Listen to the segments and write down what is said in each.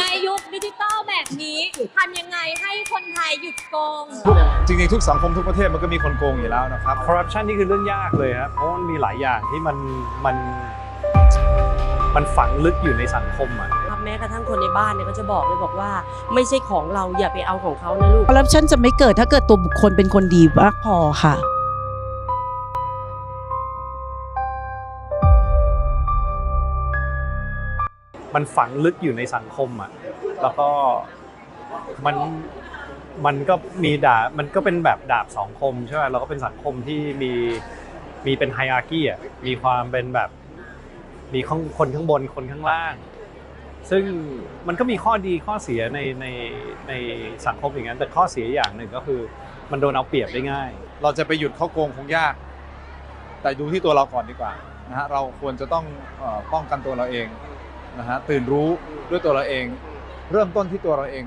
ในยุคดิจิตอลแบบนี้ทำยังไงให้คนไทยหยุดโกง จริงๆทุกสังคมทุกประเทศมันก็มีคนโกงอยู่แล้วนะครับคอร์รัปชันนี่คือเรื่องยากเลยครับเพราะมันมีหลายอย่างที่มันมันมันฝังลึกอยู่ในสังคมอะครับแม้กระทั่งคนในบ้านเนี่ยก็จะบอกเลยบอกว่า ไม่ใช่ของเราอย่าไปเอาของเขานะลูกคอร์รัปชันจะไม่เกิดถ้าเกิดตัวบุคคลเป็นคนดีมากพอค่ะ มันฝังลึกอยู่ในสังคมอะแล้วก็มันมันก็มีดาบมันก็เป็นแบบดาบสองคมใช่ไหมเราก็เป็นสังคมที่มีมีเป็นไฮอาร์กี้อะมีความเป็นแบบ มีคนข้างบนคนข้างล่าง ซึ่งมันก็มีข้อดีข้อเสียในในในสังคมอย่างนั้น แต่ข้อเสียอย่างหนึ่งก็คือ มันโดนเอาเปรียบได้ง่าย เราจะไปหยุดเขาโกงคงยาก แต่ดูที่ตัวเราก่อนดีกว่านะฮะเราควรจะต้องป้องกันตัวเราเอง นะฮะตื่นรู้ด้วยตัวเราเอง เริ่มต้นที่ตัวเราเอง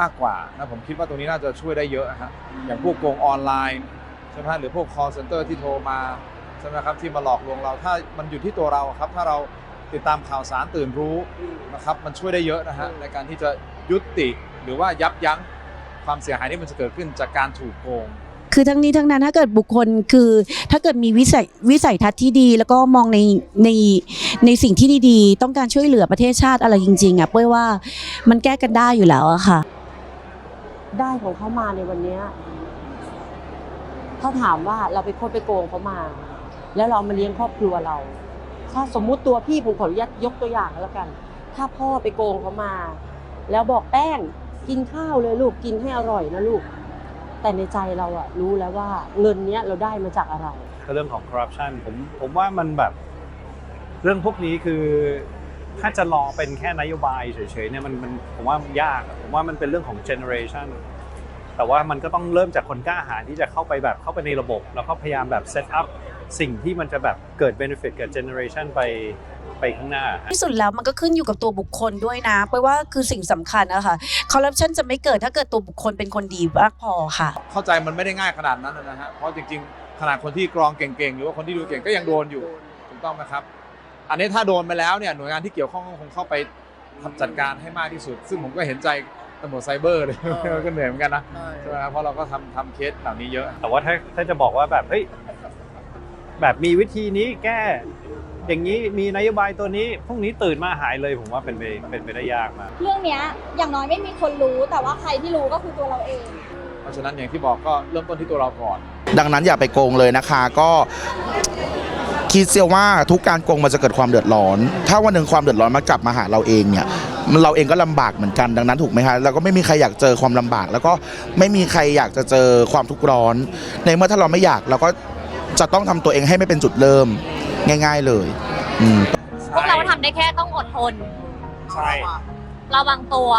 มากกว่านะผมคิดว่าตรงนี้น่าจะช่วยได้เยอะนะฮะอย่างพวกโกงออนไลน์ใช่ไหมหรือพวก call center ที่โทรมาใช่ไหมครับที่มาหลอกลวงเรา ถ้ามันอยู่ที่ตัวเราครับ ถ้าเราติดตามข่าวสารตื่นรู้นะครับ มันช่วยได้เยอะนะฮะในการที่จะยุติหรือว่ายับยั้งความเสียหายที่มันจะเกิดขึ้นจากการถูกโกง คือทั้งนี้ทั้งนั้นถ้าเกิดบุคคลคือ ถ้าเกิดมีวิสัยวิสัยทัศน์ที่ดี แล้วก็มองในในในสิ่งที่ดีๆ ต้องการช่วยเหลือประเทศชาติอะไรจริงๆอะเป้ยว่ามันแก้กันได้อยู่แล้วอะค่ะ ได้ของเขามาในวันเนี้ยถ้าถามว่าเราไปโคดไปโกงเขามา แล้วเรามาเลี้ยงครอบครัวเรา ถ้าสมมุติตัวพี่ผมขออนุญาตยกตัวอย่างแล้วกัน ถ้าพ่อไปโกงเขามา แล้วบอกแป้งกินข้าวเลยลูกกินให้อร่อยนะลูก แต่ในใจเราอะรู้แล้วว่าเงินเนี้ยเราได้มาจากอะไร ก็เรื่องของคอร์รัปชันผมผมว่ามันแบบเรื่องพวกนี้คือถ้าจะรอเป็นแค่นโยบายเฉยๆเนี่ยมันมันผมว่ายากอะผมว่ามันเป็นเรื่องของเจเนอเรชันแต่ว่ามันก็ต้องเริ่มจากคนกล้าหาญที่จะเข้าไปแบบเข้าไปในระบบ แล้วก็พยายามแบบเซตอัพ สิ่งที่มันจะแบบเกิดเบนฟิตเกิดเจเนอเรชันไปไปข้างหน้าฮะที่สุดแล้วมันก็ขึ้นอยู่กับตัวบุคคลด้วยนะเป้ยว่าคือสิ่งสำคัญนะคะคอร์รัปชันจะไม่เกิดถ้าเกิดตัวบุคคลเป็นคนดีมากพอค่ะ เข้าใจมันไม่ได้ง่ายขนาดนั้นนะฮะเพราะจริงๆ ขนาดคนที่กรองเก่งๆ หรือว่าคนที่ดูเก่งก็ยังโดนอยู่ถูกต้องไหมครับ อันนี้ถ้าโดนไปแล้วเนี่ยหน่วยงานที่เกี่ยวข้องก็คงเข้าไปทำจัดการให้มากที่สุด ซึ่งผมก็เห็นใจตำรวจไซเบอร์เลย ก็เหนื่อยเหมือนกันนะใช่ไหมครับเพราะเราก็ทำทำเคสเหล่านี้เยอะ แต่ว่าถ้าถ้าจะบอกว่าแบบเฮ้ย แบบมีวิธีนี้แก้ อย่างนี้มีนโยบายตัวนี้พรุ่งนี้ตื่นมาหายเลยผมว่าเป็นไปเป็นไปได้ยากมาก เรื่องเนี้ยอย่างน้อยไม่มีคนรู้แต่ว่าใครที่รู้ก็คือตัวเราเอง เพราะฉะนั้นอย่างที่บอกก็เริ่มต้นที่ตัวเราก่อน ดังนั้นอย่าไปโกงเลยนะคะก็คิดเสียว่าทุกการโกงมันจะเกิดความเดือดร้อน ถ้าวันหนึ่งความเดือดร้อนมากลับมาหาเราเองเนี่ยมันเราเองก็ลำบากเหมือนกันดังนั้นถูกไหมคะแล้วก็ไม่มีใครอยากเจอความลำบาก แล้วก็ไม่มีใครอยากจะเจอความทุกข์ร้อน ในเมื่อถ้าเราไม่อยากเราก็ จะต้องทำตัวเองให้ไม่เป็นจุดเริ่มง่าย ๆเลยอืม พวกเราทำได้แค่ต้องอดทน ใช่ ระวังตัว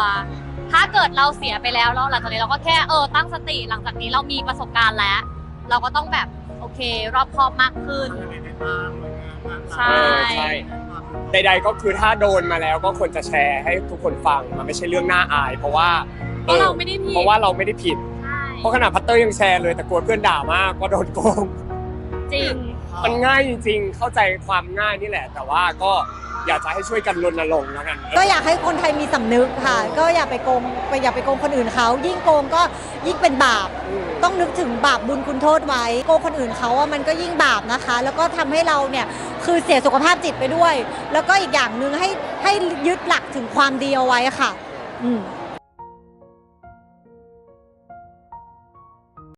ถ้าเกิดเราเสียไปแล้วเราหลังจากนี้เราก็แค่เออตั้งสติหลังจากนี้เรามีประสบการณ์แล้ว เราก็ต้องแบบโอเค รอบคอบมากขึ้น ใช่ เออใช่ ใดๆก็คือถ้าโดนมาแล้วก็ควรจะแชร์ให้ทุกคนฟังมันไม่ใช่เรื่องน่าอาย เพราะว่าเพราะเราไม่ได้ผิด เพราะว่าเราไม่ได้ผิด ใช่ เพราะขนาดพัตเตอร์ยังแชร์เลยแต่กลัวเพื่อนด่ามากว่าโดนโกง จริง มันง่ายจริง ๆ เข้าใจความง่ายนี่แหละ แต่ว่าก็อยากจะให้ช่วยกันรณรงค์แล้วกันก็อยากให้คนไทยมีสำนึกค่ะ ก็อย่าไปโกงไปอย่าไปโกงคนอื่นเขา ยิ่งโกงก็ยิ่งเป็นบาป ต้องนึกถึงบาปบุญคุณโทษไว้ โกงคนอื่นเขาอะมันก็ยิ่งบาปนะคะ แล้วก็ทำให้เราเนี่ยคือเสียสุขภาพจิตไปด้วย แล้วก็อีกอย่างหนึ่งให้ให้ยึดหลักถึงความดีเอาไว้ค่ะ อืม